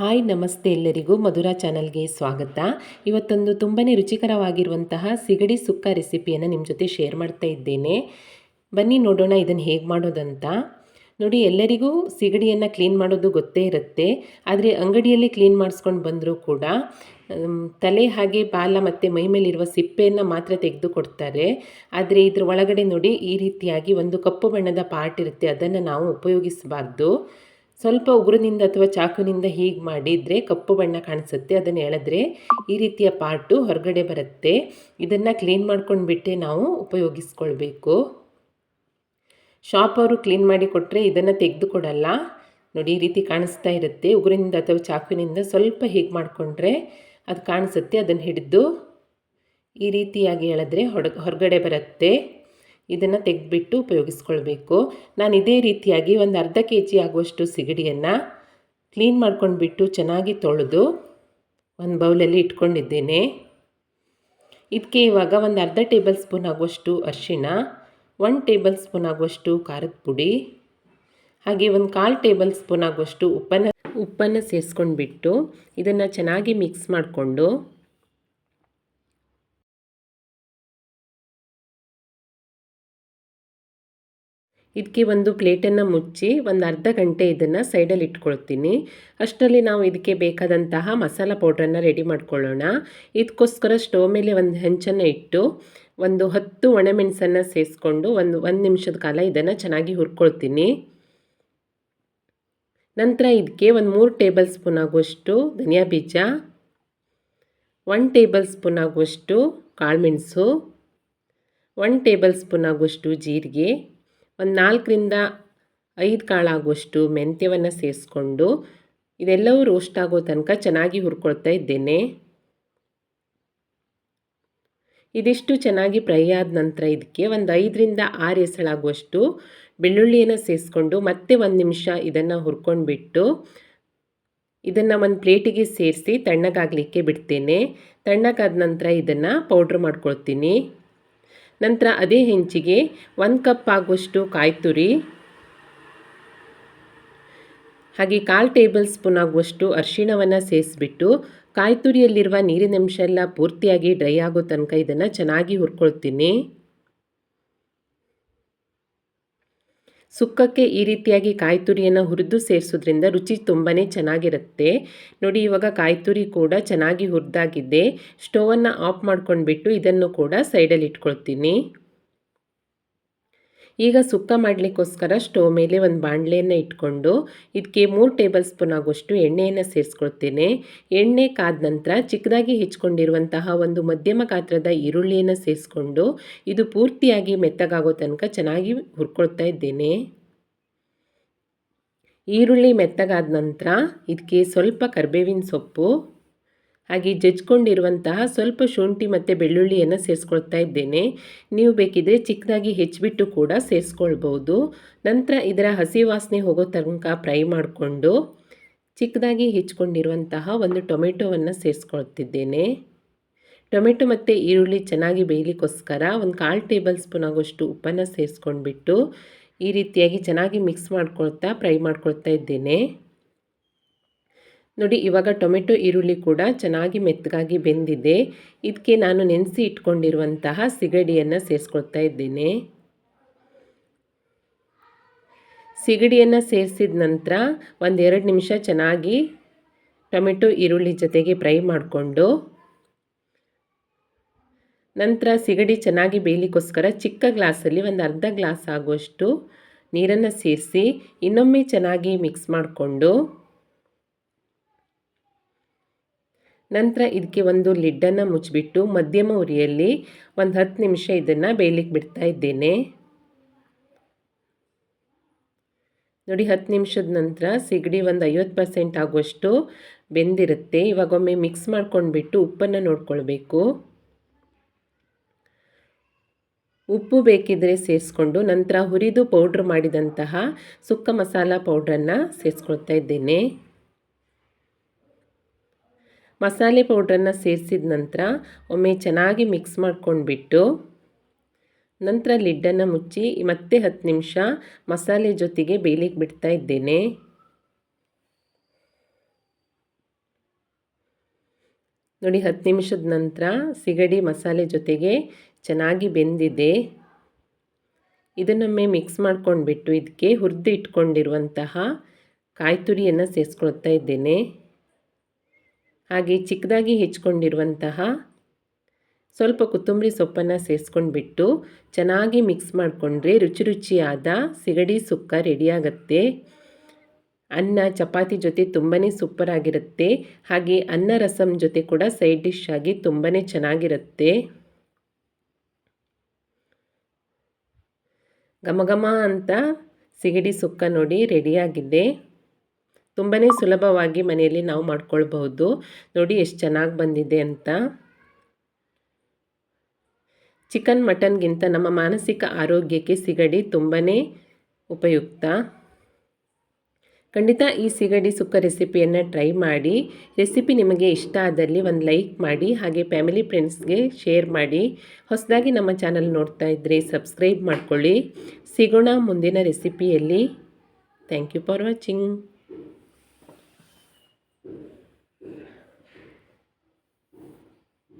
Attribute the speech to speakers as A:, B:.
A: Hi, ನಮಸ್ತೆ ಎಲ್ಲರಿಗೂ ಮಧುರಾ ಚಾನಲ್ಗೆ ಸ್ವಾಗತ. ಇವತ್ತೊಂದು ತುಂಬಾ ರುಚಿಕರವಾಗಿರುವಂತಹ ಸಿಗಡಿ ಸುಕ್ಕ ರೆಸಿಪಿಯನ್ನು ನಿಮ್ಮ ಜೊತೆ ಶೇರ್ ಮಾಡ್ತಾ ಇದ್ದೇನೆ. ಬನ್ನಿ ನೋಡೋಣ ಇದನ್ನು ಹೇಗೆ ಮಾಡೋದಂತ. ನೋಡಿ, ಎಲ್ಲರಿಗೂ ಸಿಗಡಿಯನ್ನು ಕ್ಲೀನ್ ಮಾಡೋದು ಗೊತ್ತೇ ಇರುತ್ತೆ. ಆದರೆ ಅಂಗಡಿಯಲ್ಲಿ ಕ್ಲೀನ್ ಮಾಡಿಸ್ಕೊಂಡು ಬಂದರೂ ಕೂಡ ತಲೆ ಹಾಗೆ ಬಾಲ ಮತ್ತು ಮೈ ಮೇಲಿರುವ ಸಿಪ್ಪೆಯನ್ನು ಮಾತ್ರ ತೆಗೆದು ಕೊಡ್ತಾರೆ ಆದರೆ ಇದ್ರ ಒಳಗಡೆ ನೋಡಿ ಈ ರೀತಿಯಾಗಿ ಒಂದು ಕಪ್ಪು ಬಣ್ಣದ ಪಾರ್ಟ್ ಇರುತ್ತೆ. ಅದನ್ನು ನಾವು ಉಪಯೋಗಿಸಬಾರ್ದು. ಸ್ವಲ್ಪ ಉಗುರಿನಿಂದ ಅಥವಾ ಚಾಕುನಿಂದ ಹೀಗೆ ಮಾಡಿದರೆ ಕಪ್ಪು ಬಣ್ಣ ಕಾಣಿಸುತ್ತೆ, ಅದನ್ನು ಎಳೆದ್ರೆ ಈ ರೀತಿಯ ಪಾರ್ಟು ಹೊರಗಡೆ ಬರುತ್ತೆ. ಇದನ್ನು ಕ್ಲೀನ್ ಮಾಡ್ಕೊಂಡು ಬಿಟ್ಟೆ ನಾವು ಉಪಯೋಗಿಸ್ಕೊಳ್ಬೇಕು. ಶಾಪ್ ಅವರು ಕ್ಲೀನ್ ಮಾಡಿ ಕೊಟ್ಟರೆ ಇದನ್ನು ತೆಗೆದುಕೊಡಲ್ಲ ನೋಡಿ, ಈ ರೀತಿ ಕಾಣಿಸ್ತಾ ಇರುತ್ತೆ. ಉಗುರಿನಿಂದ ಅಥವಾ ಚಾಕುವಿನಿಂದ ಸ್ವಲ್ಪ ಹೀಗೆ ಮಾಡಿಕೊಂಡ್ರೆ ಅದು ಕಾಣಿಸುತ್ತೆ, ಅದನ್ನು ಹಿಡಿದು ಈ ರೀತಿಯಾಗಿ ಎಳೆದ್ರೆ ಹೊರಗಡೆ ಬರುತ್ತೆ. ಇದನ್ನು ತೆಗೆದ್ಬಿಟ್ಟು ಉಪಯೋಗಿಸ್ಕೊಳ್ಬೇಕು. ನಾನು ಇದೇ ರೀತಿಯಾಗಿ ಒಂದು ಅರ್ಧ ಕೆ ಜಿ ಆಗುವಷ್ಟು ಸಿಗಡಿಯನ್ನು ಕ್ಲೀನ್ ಮಾಡ್ಕೊಂಡ್ಬಿಟ್ಟು ಚೆನ್ನಾಗಿ ತೊಳೆದು ಒಂದು ಬೌಲಲ್ಲಿ ಇಟ್ಕೊಂಡಿದ್ದೇನೆ. ಇದಕ್ಕೆ ಇವಾಗ ಒಂದು ಅರ್ಧ ಟೇಬಲ್ ಸ್ಪೂನ್ ಆಗುವಷ್ಟು ಅರಿಶಿಣ ಒನ್ ಟೇಬಲ್ ಸ್ಪೂನ್ ಆಗುವಷ್ಟು ಖಾರದ ಪುಡಿ, ಹಾಗೆ ಒಂದು ಕಾಲು ಟೇಬಲ್ ಸ್ಪೂನ್ ಆಗುವಷ್ಟು ಉಪ್ಪನ್ನು ಉಪ್ಪನ್ನು ಸೇರಿಸ್ಕೊಂಡ್ಬಿಟ್ಟು ಇದನ್ನು ಚೆನ್ನಾಗಿ ಮಿಕ್ಸ್ ಮಾಡಿಕೊಂಡು ಇದಕ್ಕೆ ಒಂದು ಪ್ಲೇಟನ್ನು ಮುಚ್ಚಿ ಒಂದು ಅರ್ಧ ಗಂಟೆ ಇದನ್ನು ಸೈಡಲ್ಲಿ ಇಟ್ಕೊಳ್ತೀನಿ. ಅಷ್ಟರಲ್ಲಿ ನಾವು ಇದಕ್ಕೆ ಬೇಕಾದಂತಹ ಮಸಾಲ ಪೌಡ್ರನ್ನು ರೆಡಿ ಮಾಡ್ಕೊಳ್ಳೋಣ. ಇದಕ್ಕೋಸ್ಕರ ಸ್ಟವ್ ಮೇಲೆ ಒಂದು ಹೆಂಚನ್ನು ಇಟ್ಟು ಒಂದು ಹತ್ತು ಒಣಮೆಣಸನ್ನು ಸೇರಿಸ್ಕೊಂಡು ಒಂದು ಒಂದು ನಿಮಿಷದ ಕಾಲ ಇದನ್ನು ಚೆನ್ನಾಗಿ ಹುರ್ಕೊಳ್ತೀನಿ. ನಂತರ ಇದಕ್ಕೆ ಒಂದು ಮೂರು ಟೇಬಲ್ ಸ್ಪೂನ್ ಆಗುವಷ್ಟು ಧನಿಯಾ ಬೀಜ ಒನ್ ಟೇಬಲ್ ಸ್ಪೂನ್ ಆಗುವಷ್ಟು ಕಾಳುಮೆಣಸು ಒನ್ ಟೇಬಲ್ ಸ್ಪೂನ್ ಆಗುವಷ್ಟು ಜೀರಿಗೆ ಒಂದು ನಾಲ್ಕರಿಂದ ಐದು ಕಾಳಾಗುವಷ್ಟು ಮೆಂತ್ಯವನ್ನು ಸೇರಿಸ್ಕೊಂಡು ಇದೆಲ್ಲವೂ ರೋಸ್ಟ್ ಆಗೋ ತನಕ ಚೆನ್ನಾಗಿ ಹುರ್ಕೊಳ್ತಾ ಇದ್ದೇನೆ. ಇದಿಷ್ಟು ಚೆನ್ನಾಗಿ ಫ್ರೈ ಆದ ನಂತರ ಇದಕ್ಕೆ ಒಂದು ಐದರಿಂದ ಆರು ಎಸಳಾಗುವಷ್ಟು ಬೆಳ್ಳುಳ್ಳಿಯನ್ನು ಸೇರಿಸ್ಕೊಂಡು ಮತ್ತೆ ಒಂದು ನಿಮಿಷ ಇದನ್ನು ಹುರ್ಕೊಂಡ್ಬಿಟ್ಟು ಇದನ್ನು ಒಂದು ಪ್ಲೇಟಿಗೆ ಸೇರಿಸಿ ತಣ್ಣಗಾಗಲಿಕ್ಕೆ ಬಿಡ್ತೇನೆ. ತಣ್ಣಗಾದ ನಂತರ ಇದನ್ನು ಪೌಡ್ರ್ ಮಾಡ್ಕೊಳ್ತೀನಿ. ನಂತರ ಅದೇ ಹೆಂಚಿಗೆ ಒಂದು ಕಪ್ ಆಗುವಷ್ಟು ಕಾಯಿ ತುರಿ, ಹಾಗೆ ಕಾಲು ಟೇಬಲ್ ಸ್ಪೂನ್ ಆಗುವಷ್ಟು ಅರಿಶಿಣವನ್ನು ಸೇರಿಸ್ಬಿಟ್ಟು ಕಾಯಿ ತುರಿಯಲ್ಲಿರುವ ನೀರಿನಂಶ ಎಲ್ಲ ಪೂರ್ತಿಯಾಗಿ ಡ್ರೈ ಆಗೋ ತನಕ ಇದನ್ನು ಚೆನ್ನಾಗಿ ಹುರ್ಕೊಳ್ತೀನಿ. ಸುಕ್ಕಕ್ಕೆ ಈ ರೀತಿಯಾಗಿ ಕಾಯಿ ತುರಿಯನ್ನು ಹುರಿದು ಸೇರಿಸೋದ್ರಿಂದ ರುಚಿ ತುಂಬಾ ಚೆನ್ನಾಗಿರುತ್ತೆ. ನೋಡಿ, ಇವಾಗ ಕಾಯಿ ತುರಿ ಕೂಡ ಚೆನ್ನಾಗಿ ಹುರಿದಾಗಿದೆ. ಸ್ಟೋವನ್ನು ಆಫ್ ಮಾಡ್ಕೊಂಡ್ಬಿಟ್ಟು ಇದನ್ನು ಕೂಡ ಸೈಡಲ್ಲಿ ಇಟ್ಕೊಳ್ತೀನಿ. ಈಗ ಸುಕ್ಕ ಮಾಡಲಿಕ್ಕೋಸ್ಕರ ಸ್ಟೋವ್ ಮೇಲೆ ಒಂದು ಬಾಣಲೆಯನ್ನು ಇಟ್ಕೊಂಡು ಇದಕ್ಕೆ ಮೂರು ಟೇಬಲ್ ಸ್ಪೂನ್ ಆಗುವಷ್ಟು ಎಣ್ಣೆಯನ್ನು ಸೇರಿಸ್ಕೊಳ್ತೇನೆ. ಎಣ್ಣೆ ಕಾದ ನಂತರ ಚಿಕ್ಕದಾಗಿ ಹೆಚ್ಕೊಂಡಿರುವಂತಹ ಒಂದು ಮಧ್ಯಮ ಗಾತ್ರದ ಈರುಳ್ಳಿಯನ್ನು ಸೇರಿಸ್ಕೊಂಡು ಇದು ಪೂರ್ತಿಯಾಗಿ ಮೆತ್ತಗಾಗೋ ತನಕ ಚೆನ್ನಾಗಿ ಹುರ್ಕೊಳ್ತಾ ಇದ್ದೇನೆ. ಈರುಳ್ಳಿ ಮೆತ್ತಗಾದ ನಂತರ ಇದಕ್ಕೆ ಸ್ವಲ್ಪ ಕರಿಬೇವಿನ ಸೊಪ್ಪು ಹಾಗೆ ಜಜ್ಕೊಂಡಿರುವಂತಹ ಸ್ವಲ್ಪ ಶುಂಠಿ ಮತ್ತು ಬೆಳ್ಳುಳ್ಳಿಯನ್ನು ಸೇರಿಸ್ಕೊಳ್ತಾ ಇದ್ದೇನೆ. ನೀವು ಬೇಕಿದ್ರೆ ಚಿಕ್ಕದಾಗಿ ಹೆಚ್ಚಿಬಿಟ್ಟು ಕೂಡ ಸೇರಿಸ್ಕೊಳ್ಬೋದು ನಂತರ ಇದರ ಹಸಿ ವಾಸನೆ ಹೋಗೋ ತನಕ ಫ್ರೈ ಮಾಡಿಕೊಂಡು ಚಿಕ್ಕದಾಗಿ ಹೆಚ್ಕೊಂಡಿರುವಂತಹ ಒಂದು ಟೊಮೆಟೊವನ್ನು ಸೇರಿಸ್ಕೊಳ್ತಿದ್ದೇನೆ. ಟೊಮೆಟೊ ಮತ್ತು ಈರುಳ್ಳಿ ಚೆನ್ನಾಗಿ ಬೇಯಲಿಕ್ಕೋಸ್ಕರ ಒಂದು ಕಾಲು ಟೇಬಲ್ ಸ್ಪೂನ್ ಆಗೋಷ್ಟು ಉಪ್ಪನ್ನು ಸೇರಿಸ್ಕೊಂಡ್ಬಿಟ್ಟು ಈ ರೀತಿಯಾಗಿ ಚೆನ್ನಾಗಿ ಮಿಕ್ಸ್ ಮಾಡ್ಕೊಳ್ತಾ ಫ್ರೈ ಮಾಡ್ಕೊಳ್ತಾ ಇದ್ದೇನೆ. ನೋಡಿ, ಇವಾಗ ಟೊಮೆಟೊ ಈರುಳ್ಳಿ ಕೂಡ ಚೆನ್ನಾಗಿ ಮೆತ್ತಗಾಗಿ ಬೆಂದಿದೆ. ಇದಕ್ಕೆ ನಾನು ನೆನೆಸಿ ಇಟ್ಕೊಂಡಿರುವಂತಹ ಸಿಗಡಿಯನ್ನು ಸೇರಿಸ್ಕೊಳ್ತಾ ಇದ್ದೇನೆ. ಸಿಗಡಿಯನ್ನು ಸೇರಿಸಿದ ನಂತರ ಒಂದೆರಡು ನಿಮಿಷ ಚೆನ್ನಾಗಿ ಟೊಮೆಟೊ ಈರುಳ್ಳಿ ಜೊತೆಗೆ ಫ್ರೈ ಮಾಡಿಕೊಂಡು, ನಂತರ ಸಿಗಡಿ ಚೆನ್ನಾಗಿ ಬೇಯಲಿಕ್ಕೋಸ್ಕರ ಚಿಕ್ಕ ಗ್ಲಾಸಲ್ಲಿ ಒಂದು ಅರ್ಧ ಗ್ಲಾಸ್ ಆಗುವಷ್ಟು ನೀರನ್ನು ಸೇರಿಸಿ ಇನ್ನೊಮ್ಮೆ ಚೆನ್ನಾಗಿ ಮಿಕ್ಸ್ ಮಾಡಿಕೊಂಡು ನಂತರ ಇದಕ್ಕೆ ಒಂದು ಲಿಡ್ಡನ್ನು ಮುಚ್ಚಿಬಿಟ್ಟು ಮಧ್ಯಮ ಉರಿಯಲ್ಲಿ ಒಂದು ಹತ್ತು ನಿಮಿಷ ಇದನ್ನು ಬೇಯಲಿಕ್ಕೆ ಬಿಡ್ತಾ ಇದ್ದೇನೆ. ನೋಡಿ, ಹತ್ತು ನಿಮಿಷದ ನಂತರ ಸಿಗಡಿ ಒಂದು ಐವತ್ತು ಪರ್ಸೆಂಟ್ ಆಗುವಷ್ಟು ಬೆಂದಿರುತ್ತೆ. ಇವಾಗೊಮ್ಮೆ ಮಿಕ್ಸ್ ಮಾಡ್ಕೊಂಡ್ಬಿಟ್ಟು ಉಪ್ಪನ್ನು ನೋಡ್ಕೊಳ್ಬೇಕು. ಉಪ್ಪು ಬೇಕಿದ್ರೆ ಸೇರಿಸ್ಕೊಂಡು ನಂತರ ಹುರಿದು ಪೌಡ್ರ್ ಮಾಡಿದಂತಹ ಸುಕ್ಕ ಮಸಾಲ ಪೌಡ್ರನ್ನು ಸೇರಿಸ್ಕೊಳ್ತಾ ಇದ್ದೇನೆ. ಮಸಾಲೆ ಪೌಡ್ರನ್ನು ಸೇರಿಸಿದ ನಂತರ ಒಮ್ಮೆ ಚೆನ್ನಾಗಿ ಮಿಕ್ಸ್ ಮಾಡ್ಕೊಂಡ್ಬಿಟ್ಟು ನಂತರ ಲಿಡ್ಡನ್ನು ಮುಚ್ಚಿ ಮತ್ತೆ ಹತ್ತು ನಿಮಿಷ ಮಸಾಲೆ ಜೊತೆಗೆ ಬೇಯಲಿಕ್ಕೆ ಬಿಡ್ತಾ ಇದ್ದೇನೆ. ನೋಡಿ, ಹತ್ತು ನಿಮಿಷದ ನಂತರ ಸಿಗಡಿ ಮಸಾಲೆ ಜೊತೆಗೆ ಚೆನ್ನಾಗಿ ಬೆಂದಿದೆ. ಇದನ್ನೊಮ್ಮೆ ಮಿಕ್ಸ್ ಮಾಡ್ಕೊಂಡ್ಬಿಟ್ಟು ಇದಕ್ಕೆ ಹುರಿದು ಇಟ್ಕೊಂಡಿರುವಂತಹ ಕಾಯಿ ತುರಿಯನ್ನು ಸೇರಿಸ್ಕೊಳ್ತಾ ಇದ್ದೇನೆ. ಹಾಗೆ ಚಿಕ್ಕದಾಗಿ ಹೆಚ್ಕೊಂಡಿರುವಂತಹ ಸ್ವಲ್ಪ ಕೊತ್ತಂಬರಿ ಸೊಪ್ಪನ್ನು ಸೇರಿಸ್ಕೊಂಡ್ಬಿಟ್ಟು ಚೆನ್ನಾಗಿ ಮಿಕ್ಸ್ ಮಾಡಿಕೊಂಡ್ರೆ ರುಚಿ ರುಚಿಯಾದ ಸಿಗಡಿ ಸುಕ್ಕ ರೆಡಿಯಾಗತ್ತೆ ಅನ್ನ, ಚಪಾತಿ ಜೊತೆ ತುಂಬಾ ಸೂಪರ್ ಆಗಿರುತ್ತೆ. ಹಾಗೆ ಅನ್ನ ರಸಮ್ ಜೊತೆ ಕೂಡ ಸೈಡ್ ಡಿಶ್ ಆಗಿ ತುಂಬಾ ಚೆನ್ನಾಗಿರುತ್ತೆ. ಘಮ ಅಂತ ಸಿಗಡಿ ಸುಕ್ಕ ನೋಡಿ ರೆಡಿಯಾಗಿದೆ ತುಂಬಾ ಸುಲಭವಾಗಿ ಮನೆಯಲ್ಲಿ ನಾವು ಮಾಡ್ಕೊಳ್ಬಹುದು. ನೋಡಿ ಎಷ್ಟು ಚೆನ್ನಾಗಿ ಬಂದಿದೆ ಅಂತ. ಚಿಕನ್, ಮಟನ್ಗಿಂತ ನಮ್ಮ ಮಾನಸಿಕ ಆರೋಗ್ಯಕ್ಕೆ ಸಿಗಡಿ ತುಂಬಾ ಉಪಯುಕ್ತ. ಖಂಡಿತ ಈ ಸಿಗಡಿ ಸುಕ್ಕ ರೆಸಿಪಿಯನ್ನು ಟ್ರೈ ಮಾಡಿ. ರೆಸಿಪಿ ನಿಮಗೆ ಇಷ್ಟ ಆದಲ್ಲಿ ಒಂದು ಲೈಕ್ ಮಾಡಿ, ಹಾಗೆ ಫ್ಯಾಮಿಲಿ ಫ್ರೆಂಡ್ಸ್ಗೆ ಶೇರ್ ಮಾಡಿ. ಹೊಸದಾಗಿ ನಮ್ಮ ಚಾನಲ್ ನೋಡ್ತಾ ಇದ್ದರೆ ಸಬ್ಸ್ಕ್ರೈಬ್ ಮಾಡಿಕೊಳ್ಳಿ. ಸಿಗೋಣ ಮುಂದಿನ ರೆಸಿಪಿಯಲ್ಲಿ. Thank you for watching.